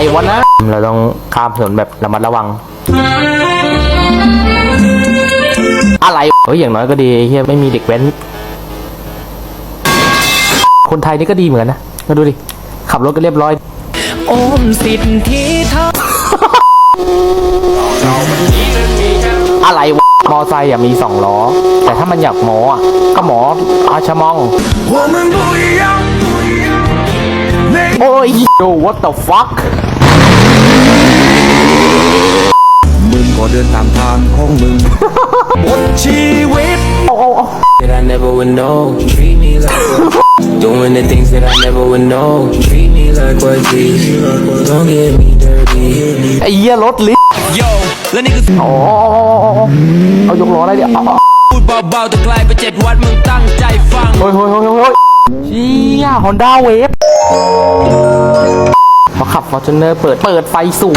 ไรวะนะ เราต้องข้ามถนนแบบระมัดระวัง อะไรเฮ้ยอย่างน้อยก็ดีเฮียไม่มีเด็กแว้น คนไทยนี่ก็ดีเหมือนนะ มาดูดิ ขับรถก็เรียบร้อย โอมสิทธิเท่าอะไรวะมอไซค์อย่ามีสองล้อ แต่ถ้ามันอยากหมออะก็หมออาชมองโอ้ยโย what the fuck มึงก็เดินตามทางของมึงหมดชีวิตโอ้โอ้โอ้ that I never would know. Treat me like what? Doing the things that I never would know. Treat me like what? Please. Don't get me dirty. ไอ้เหี้ยรถลิฟต์โยและนี่คืออ๋อเอายกล้ออะไรเดี๋ยวเอาพูดเบาๆแต่ไกลไปเจ็ดวัดมึงตั้งใจฟัง เฮ้ยเฮ้ยเฮ้ยเฮ้ยเฮ้ยเชี่ยฮอนด้าเวฟมาขับ ฟอร์จูเนอร์เปิดเปิดไฟสูง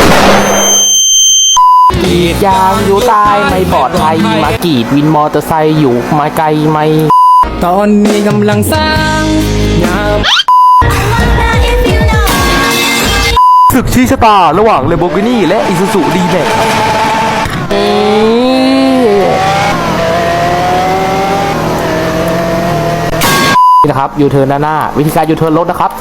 กรีดยางอยู่ใต้ไม่ปลอดภัยมากรีดวินมอเตอร์ไซค์อยู่มาไกลไหมตอนนี้กำลังสร้างงามศึกชี้ชะตาระหว่างเลโบกินี่และอิซูซูดีแม็กนี่นะครับยูเทิร์นด้านหน้า วิธีการยูเทิร์นรถนะครับ